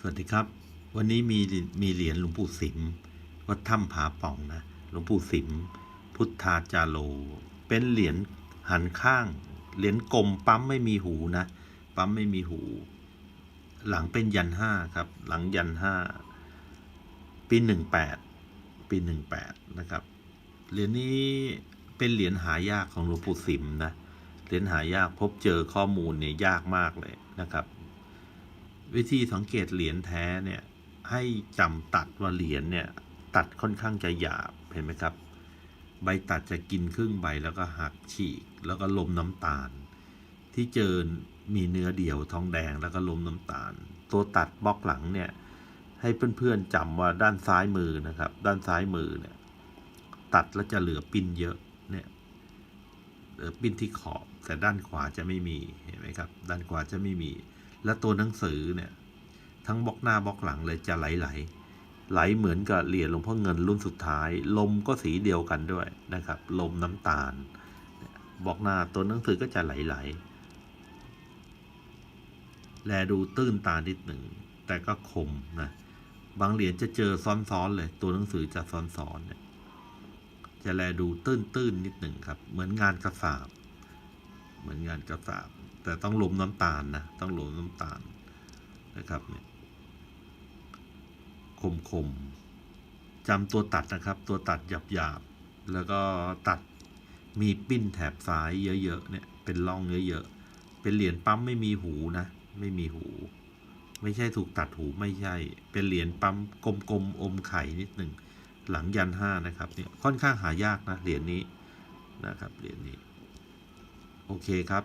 สวัสดีครับ วันนี้มีมีเหรียญหลวงปู่สิมวัดถ้ำผาป่องนะหลวงปู่สิมพุทธาจาโล เป็นเหรียญหันข้าง เหรียญกลมปั๊มไม่มีหูนะ ปั๊มไม่มีหู หลังเป็นยันห้าครับ หลังยันห้าปีหนึ่งแปดปีหนึ่งแปดนะครับเหรียญนี้เป็นเหรียญหายากของหลวงปู่สิมนะเหรียญหายากพบเจอข้อมูลเนี่ยยากมากเลยนะครับ วิธีสังเกตเหรียญแท้เนี่ยให้จำตัดว่าเหรียญเนี่ยตัดค่อนข้างจะหยาบเห็นไหมครับ ใบตัดจะกินครึ่งใบแล้วก็หักฉีก แล้วก็ลมน้ำตาล ที่เจอมีเนื้อเดี่ยวทองแดงแล้วก็ลมน้ำตาล ตัวตัดบล็อกหลังเนี่ยให้เพื่อนๆจำว่าด้านซ้ายมือนะครับ ด้านซ้ายมือเนี่ยตัดแล้วจะเหลือปิ้นเยอะเนี่ยเหลือปิ้นที่ขอบแต่ด้านขวาจะไม่มีเห็นไหมครับ ด้านขวาจะไม่มี และตัวหนังสือเนี่ยทั้งบล็อกหน้าบล็อกหลังเลยจะไหลไหลไหลเหมือนกับเหรียญหลวงพ่อเงินรุ่นสุดท้าย ลมก็สีเดียวกันด้วยนะครับ ลมน้ำตาลบล็อกหน้าตัวหนังสือก็จะไหลไหลๆแลดูตื้นตานิดหนึ่ง แต่ก็คมนะบางเหรียญจะเจอซ้อนๆเลย ตัวหนังสือจะซ้อนๆเนี่ยจะแลดูตื้นๆนิดหนึ่งครับ เหมือนงานกระสาบ เหมือนงานกระสาบ แต่ต้องลมน้ำตาลนะ ต้องลมน้ำตาลนะครับเนี่ยคมคมๆจำตัวตัดนะครับ ตัวตัดหยาบหยาบๆแล้วก็ตัดมีปิ้นแถบซ้ายเยอะๆเนี่ยเป็นร่องเยอะๆเป็นเหรียญปั๊มไม่มีหูนะ ไม่มีหู ไม่ใช่ถูกตัดหูไม่ใช่ เป็นเหรียญปั๊มกลมๆอมไข่นิดหนึ่งหลังยันห้านะครับเนี่ยค่อนข้างหายากนะเหรียญนี้นะครับเหรียญนี้ โอเคครับ